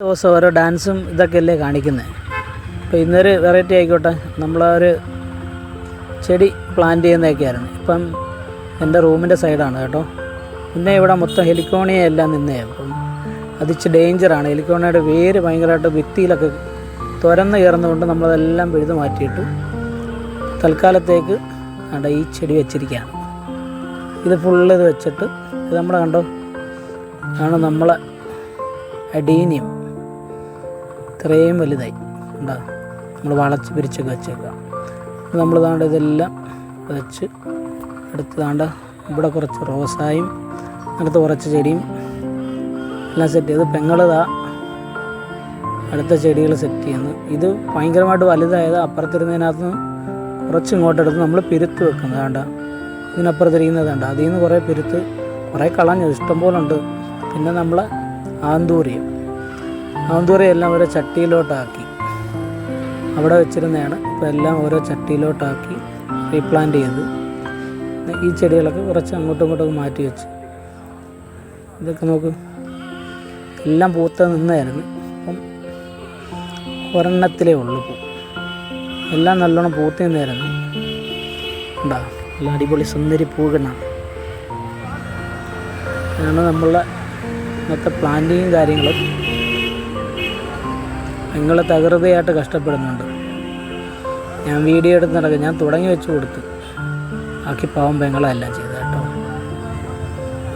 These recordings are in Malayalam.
ദിവസം ഓരോ ഡാൻസും ഇതൊക്കെ അല്ലേ കാണിക്കുന്നത് അപ്പോൾ ഇന്നൊരു വെറൈറ്റി ആയിക്കോട്ടെ. നമ്മളൊരു ചെടി പ്ലാന്റ് ചെയ്യുന്നതൊക്കെയായിരുന്നു. ഇപ്പം എന്റെ റൂമിന്റെ സൈഡാണ് കേട്ടോ. പിന്നെ ഇവിടെ മൊത്തം ഹെലിക്കോണിയ എല്ലാം നിന്നേ. അപ്പം അതിച്ച് ഡേഞ്ചറാണ് ഹെലിക്കോണിയയുടെ വേര് ഭയങ്കരമായിട്ട് ഭിത്തിയിലൊക്കെ തുരന്ന് കയറുന്നതുകൊണ്ട് നമ്മളതെല്ലാം പിഴുതു മാറ്റിയിട്ട് തൽക്കാലത്തേക്ക് അവിടെ ഈ ചെടി വെച്ചിരിക്കുകയാണ്. ഇത് ഫുള്ള് ഇത് വെച്ചിട്ട് ഇത് നമ്മുടെ കണ്ടോ? ആണ് നമ്മളെ അഡീനിയം. ഇത്രയും വലുതായി. ഉണ്ടാ നമ്മൾ വളച്ച് പിരിച്ചൊക്കെ വെച്ചേക്കാം നമ്മൾ താണ്ട് ഇതെല്ലാം വെച്ച് അടുത്ത് താണ്ട ഇവിടെ കുറച്ച് റോസായും അടുത്ത് കുറച്ച് ചെടിയും എല്ലാം സെറ്റ് ചെയ്ത് പെങ്ങളിതാ അടുത്ത ചെടികൾ സെറ്റ് ചെയ്യുന്നു. ഇത് ഭയങ്കരമായിട്ട് വലുതായത് അപ്പുറത്തിരുന്നതിനകത്ത് കുറച്ച് ഇങ്ങോട്ടെടുത്ത് നമ്മൾ പിരുത്ത് വെക്കുന്നത് വേണ്ട ഇതിനപ്പുറത്തിരിക്കുന്നത് വേണ്ട അതിൽ നിന്ന് കുറേ പിരുത്ത് കുറേ കളഞ്ഞത് ഇഷ്ടംപോലെ ഉണ്ട്. പിന്നെ നമ്മൾ ആന്തൂറിയം. ആന്തൂറിയം എല്ലാം ഓരോ ചട്ടിയിലോട്ടാക്കി. അവിടെ വെച്ചിരുന്നതാണ് ഇപ്പോൾ എല്ലാം ഓരോ ചട്ടിയിലോട്ടാക്കി റീപ്ലാന്റ് ചെയ്ത്. ഈ ചെടികളൊക്കെ കുറച്ച് അങ്ങോട്ടും ഇങ്ങോട്ടും മാറ്റി വെച്ച്. ഇതൊക്കെ നോക്ക്. എല്ലാം പൂത്ത നിന്നായിരുന്നു അപ്പം ഒരെണ്ണത്തിലേ ഉള്ളൂ പൂ. എല്ലാം നല്ലോണം പൂത്ത് നിന്നായിരുന്നു ഉണ്ടാ നല്ല അടിപൊളി സുന്ദരി പൂകണാണ് ഇതാണ് നമ്മളുടെ ഇന്നത്തെ പ്ലാന്റിങ്ങും കാര്യങ്ങളും. നിങ്ങൾ തകൃതയായിട്ട് കഷ്ടപ്പെടുന്നുണ്ട്. ഞാൻ വീഡിയോ എടുത്ത് നടക്കുക ഞാൻ തുടങ്ങി വെച്ച് കൊടുത്ത്. ബാക്കി പാവം പെങ്ങളെല്ലാം ചെയ്ത് കേട്ടോ.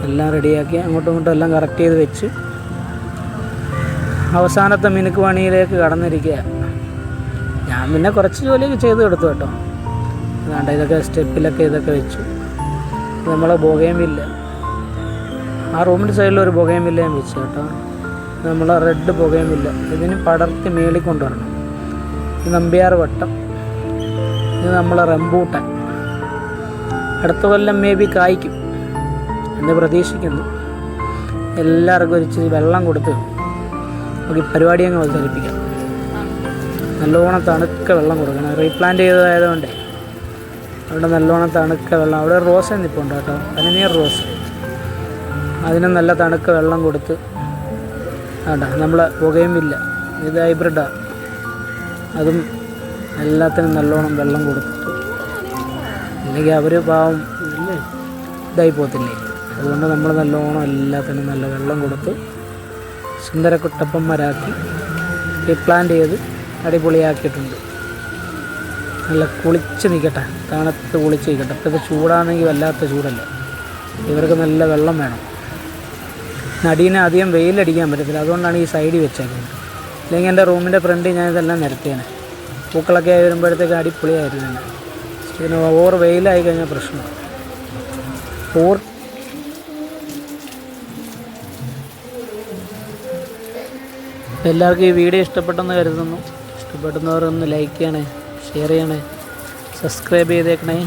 എല്ലാം റെഡിയാക്കി അങ്ങോട്ടും ഇങ്ങോട്ടും എല്ലാം കറക്റ്റ് ചെയ്ത് വെച്ച് അവസാനത്തെ മിനുക്ക് പണിയിലേക്ക് കടന്നിരിക്കുക. ഞാൻ പിന്നെ കുറച്ച് ജോലിയൊക്കെ ചെയ്ത് കൊടുത്തു കേട്ടോ. അതാണ്ട് ഇതൊക്കെ സ്റ്റെപ്പിലൊക്കെ ഇതൊക്കെ വെച്ചു. നമ്മളെ ഇല്ല ആ റൂമിന്റെ സൈഡിൽ ഒരു ബൊഗേമില്ല ഞാൻ വെച്ചു കേട്ടോ. ഇത് നമ്മളെ റെഡ് പുകയുമില്ല ഇതിന് പടർത്തി മേളിൽ കൊണ്ടുവരണം. ഇത് നമ്പ്യാർ വട്ടം. ഇത് നമ്മളെ റംബൂട്ടൻ. അടുത്ത കൊല്ലം മേ ബി കായ്ക്കും എന്ന് പ്രതീക്ഷിക്കുന്നു. എല്ലാവർക്കും ഒരു വെള്ളം കൊടുത്ത് നമുക്ക് ഈ പരിപാടി അങ്ങ് അവതരിപ്പിക്കാം. നല്ലോണം തണുക്ക വെള്ളം കൊടുക്കണം. റീപ്ലാന്റ് ചെയ്തതായതുകൊണ്ട്. അവിടെ നല്ലോണം തണുക്ക വെള്ളം. അവിടെ റോസ് നിൽപ്പുണ്ട് കേട്ടോ. പനിനീർ റോസ്. അതിന് നല്ല തണുക്ക വെള്ളം കൊടുത്ത് വേണ്ട നമ്മളെ പുകയുമില്ല ഇത് ഹൈബ്രിഡാണ് അതും എല്ലാത്തിനും നല്ലോണം വെള്ളം കൊടുത്തിട്ട് അല്ലെങ്കിൽ അവർ പാവം ഇതായി പോകത്തില്ലേ? അതുകൊണ്ട് നമ്മൾ നല്ലോണം എല്ലാത്തിനും നല്ല വെള്ളം കൊടുത്ത് സുന്ദരക്കുട്ടപ്പന്മാരാക്കി റീപ്ലാന്റ് ചെയ്ത് അടിപൊളിയാക്കിയിട്ടുണ്ട്. നല്ല കുളിച്ച് നിൽക്കട്ടെ. തണുത്ത് കുളിച്ച് നിൽക്കട്ടെ. ഇപ്പോഴത്തെ ചൂടാണെങ്കിൽ വല്ലാത്ത ചൂടല്ലേ? ഇവർക്ക് നല്ല വെള്ളം വേണം. നടീനെ അധികം വെയിലടിക്കാൻ പറ്റത്തില്ല. അതുകൊണ്ടാണ് ഈ സൈഡിൽ വെച്ചേക്കുന്നത്. അല്ലെങ്കിൽ എന്റെ റൂമിന്റെ ഫ്രണ്ടിൽ ഞാൻ ഇതെല്ലാം നിരത്തിയാണ്. പൂക്കളൊക്കെ ആയി വരുമ്പോഴത്തേക്ക് അടിപൊളിയായിരുന്നു പിന്നെ ഓവർ വെയിലായി കഴിഞ്ഞാൽ പ്രശ്നം. എല്ലാവർക്കും ഈ വീഡിയോ ഇഷ്ടപ്പെട്ടെന്ന് കരുതുന്നു. ഇഷ്ടപ്പെടുന്നവരൊന്ന് ലൈക്ക് ചെയ്യണേ ഷെയർ ചെയ്യണേ സബ്സ്ക്രൈബ് ചെയ്തേക്കണേ.